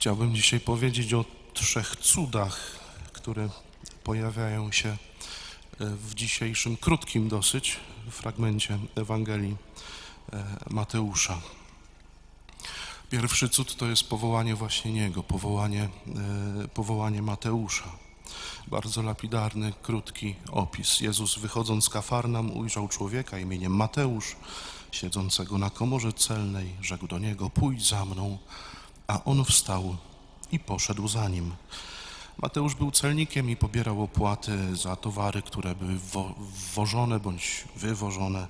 Chciałbym dzisiaj powiedzieć o trzech cudach, które pojawiają się e, w dzisiejszym krótkim dosyć fragmencie Ewangelii e, Mateusza. Pierwszy cud to jest powołanie właśnie Niego, powołanie, e, powołanie Mateusza. Bardzo lapidarny, krótki opis. Jezus wychodząc z Kafarnam ujrzał człowieka imieniem Mateusz, siedzącego na komorze celnej. Rzekł do niego, pójdź za mną. A on wstał i poszedł za nim. Mateusz był celnikiem i pobierał opłaty za towary, które były wo- wwożone bądź wywożone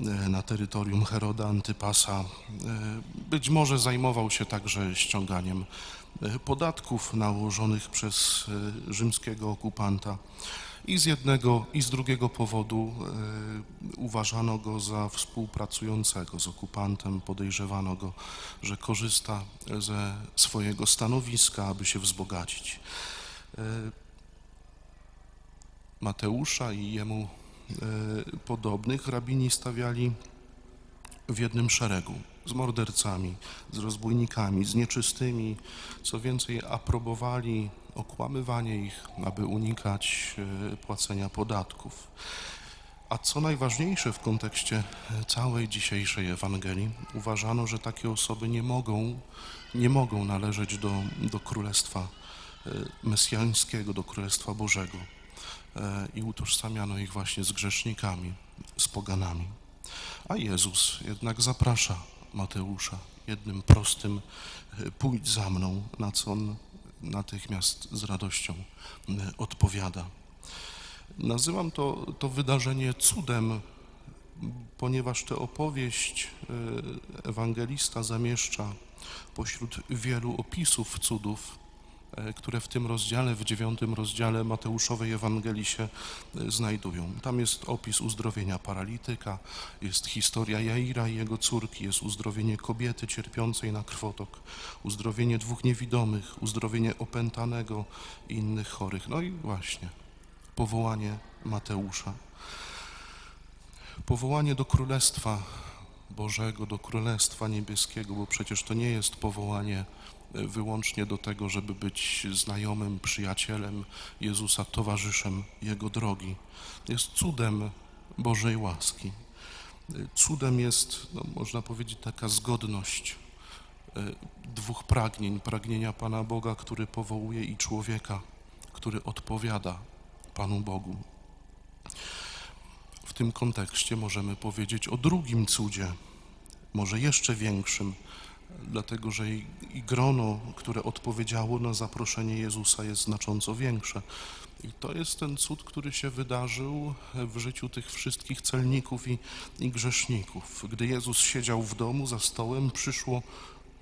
e, na terytorium Heroda Antypasa. E, Być może zajmował się także ściąganiem e, podatków nałożonych przez rzymskiego okupanta. I z jednego i z drugiego powodu e, uważano go za współpracującego z okupantem, podejrzewano go, że korzysta ze swojego stanowiska, aby się wzbogacić. E, Mateusza i jemu e, podobnych rabini stawiali w jednym szeregu z mordercami, z rozbójnikami, z nieczystymi, co więcej, aprobowali okłamywanie ich, aby unikać e, płacenia podatków. A co najważniejsze w kontekście e, całej dzisiejszej Ewangelii, uważano, że takie osoby nie mogą, nie mogą należeć do, do Królestwa e, Mesjańskiego, do Królestwa Bożego. I utożsamiano ich właśnie z grzesznikami, z poganami. A Jezus jednak zaprasza Mateusza jednym prostym e, pójdź za mną, na co on natychmiast z radością odpowiada. Nazywam to, to wydarzenie cudem, ponieważ tę opowieść e, ewangelista zamieszcza pośród wielu opisów cudów, które w tym rozdziale, w dziewiątym rozdziale Mateuszowej Ewangelii się e, znajdują. Tam jest opis uzdrowienia paralityka, jest historia Jaira i jego córki, jest uzdrowienie kobiety cierpiącej na krwotok, uzdrowienie dwóch niewidomych, uzdrowienie opętanego i innych chorych. No i właśnie, powołanie Mateusza. Powołanie do Królestwa Bożego, do Królestwa Niebieskiego, bo przecież to nie jest powołanie e, wyłącznie do tego, żeby być znajomym, przyjacielem Jezusa, towarzyszem Jego drogi. Jest cudem Bożej łaski. Cudem jest, no, można powiedzieć, taka zgodność e, dwóch pragnień. Pragnienia Pana Boga, który powołuje i człowieka, który odpowiada Panu Bogu. W tym kontekście możemy powiedzieć o drugim cudzie, może jeszcze większym, dlatego że i, i grono, które odpowiedziało na zaproszenie Jezusa, jest znacząco większe. I to jest ten cud, który się wydarzył w życiu tych wszystkich celników i, i grzeszników. Gdy Jezus siedział w domu za stołem, przyszło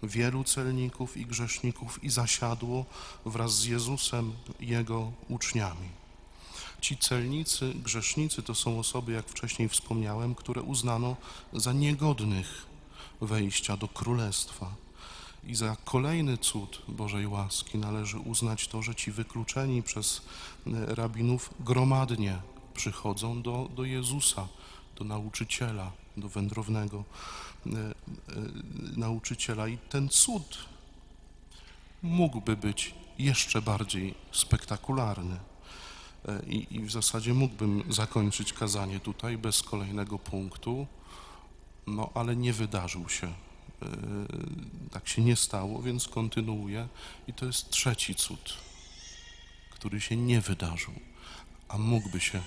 wielu celników i grzeszników i zasiadło wraz z Jezusem Jego uczniami. Ci celnicy, grzesznicy to są osoby, jak wcześniej wspomniałem, które uznano za niegodnych wejścia do królestwa. I za kolejny cud Bożej łaski należy uznać to, że ci wykluczeni przez e, rabinów gromadnie przychodzą do, do Jezusa, do nauczyciela, do wędrownego e, e, nauczyciela. I ten cud mógłby być jeszcze bardziej spektakularny. I, I w zasadzie mógłbym zakończyć kazanie tutaj bez kolejnego punktu, no ale nie wydarzył się. E, Tak się nie stało, więc kontynuuję. I to jest trzeci cud, który się nie wydarzył, a mógłby się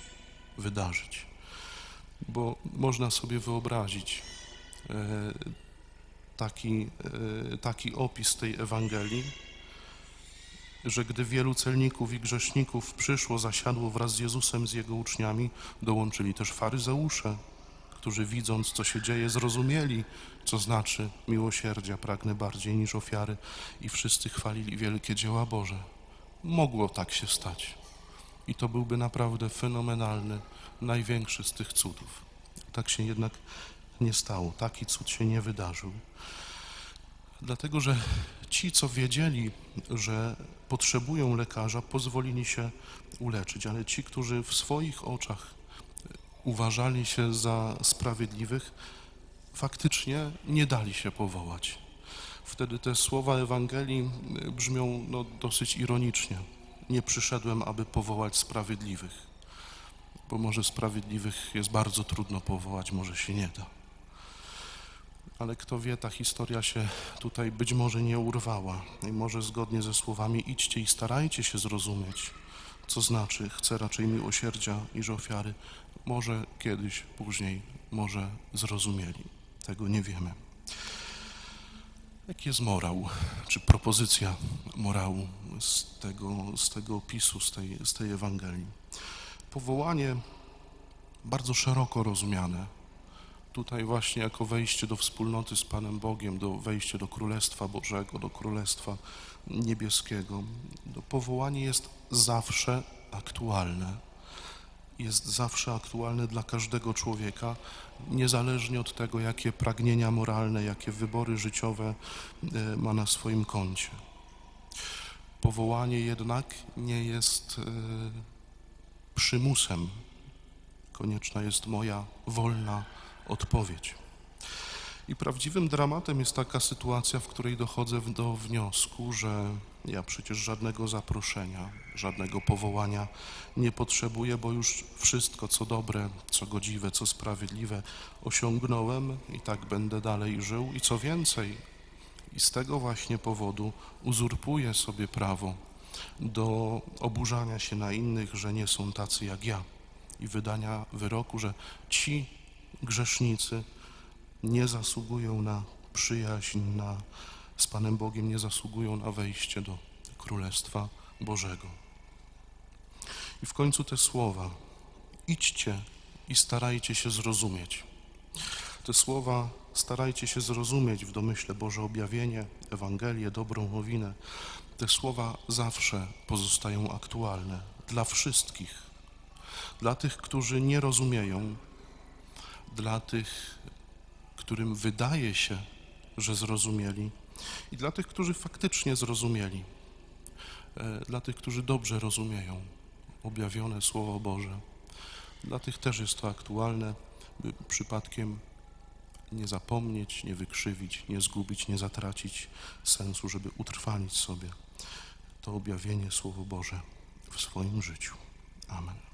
wydarzyć. Bo można sobie wyobrazić e, taki, e, taki opis tej Ewangelii, że gdy wielu celników i grzeszników przyszło, zasiadło wraz z Jezusem, z Jego uczniami, dołączyli też faryzeusze, którzy widząc, co się dzieje, zrozumieli, co znaczy miłosierdzia pragnę bardziej niż ofiary i wszyscy chwalili wielkie dzieła Boże. Mogło tak się stać. I to byłby naprawdę fenomenalny, największy z tych cudów. Tak się jednak nie stało. Taki cud się nie wydarzył. Dlatego, że ci, co wiedzieli, że potrzebują lekarza, pozwolili się uleczyć, ale ci, którzy w swoich oczach uważali się za sprawiedliwych, faktycznie nie dali się powołać. wtedy te słowa Ewangelii y, brzmią no, dosyć ironicznie. Nie przyszedłem, aby powołać sprawiedliwych, bo może sprawiedliwych jest bardzo trudno powołać, może się nie da. Ale kto wie, ta historia się tutaj być może nie urwała i może zgodnie ze słowami idźcie i starajcie się zrozumieć, co znaczy chcę raczej miłosierdzia niż ofiary. Może kiedyś, później, może zrozumieli. Tego nie wiemy. Jaki jest morał, czy propozycja morału z tego, z tego opisu, z tej, z tej Ewangelii? Powołanie bardzo szeroko rozumiane, tutaj właśnie jako wejście do wspólnoty z Panem Bogiem, do wejście do Królestwa Bożego, do Królestwa Niebieskiego. To powołanie jest zawsze aktualne. Jest zawsze aktualne dla każdego człowieka, niezależnie od tego, jakie pragnienia moralne, jakie wybory życiowe e, ma na swoim koncie. Powołanie jednak nie jest e, przymusem. Konieczna jest moja wolna odpowiedź. I prawdziwym dramatem jest taka sytuacja, w której dochodzę do wniosku, że ja przecież żadnego zaproszenia, żadnego powołania nie potrzebuję, bo już wszystko, co dobre, co godziwe, co sprawiedliwe, osiągnąłem i tak będę dalej żył. I co więcej, i z tego właśnie powodu uzurpuję sobie prawo do oburzania się na innych, że nie są tacy jak ja i wydania wyroku, że ci grzesznicy nie zasługują na przyjaźń na, z Panem Bogiem, nie zasługują na wejście do Królestwa Bożego. I w końcu te słowa: idźcie i starajcie się zrozumieć. Te słowa starajcie się zrozumieć w domyśle Boże objawienie, Ewangelię, dobrą nowinę. Te słowa zawsze pozostają aktualne dla wszystkich. Dla tych, którzy nie rozumieją, dla tych, którym wydaje się, że zrozumieli, i dla tych, którzy faktycznie zrozumieli, e, dla tych, którzy dobrze rozumieją objawione Słowo Boże. Dla tych też jest to aktualne, by przypadkiem nie zapomnieć, nie wykrzywić, nie zgubić, nie zatracić sensu, żeby utrwalić sobie to objawienie Słowo Boże w swoim życiu. Amen.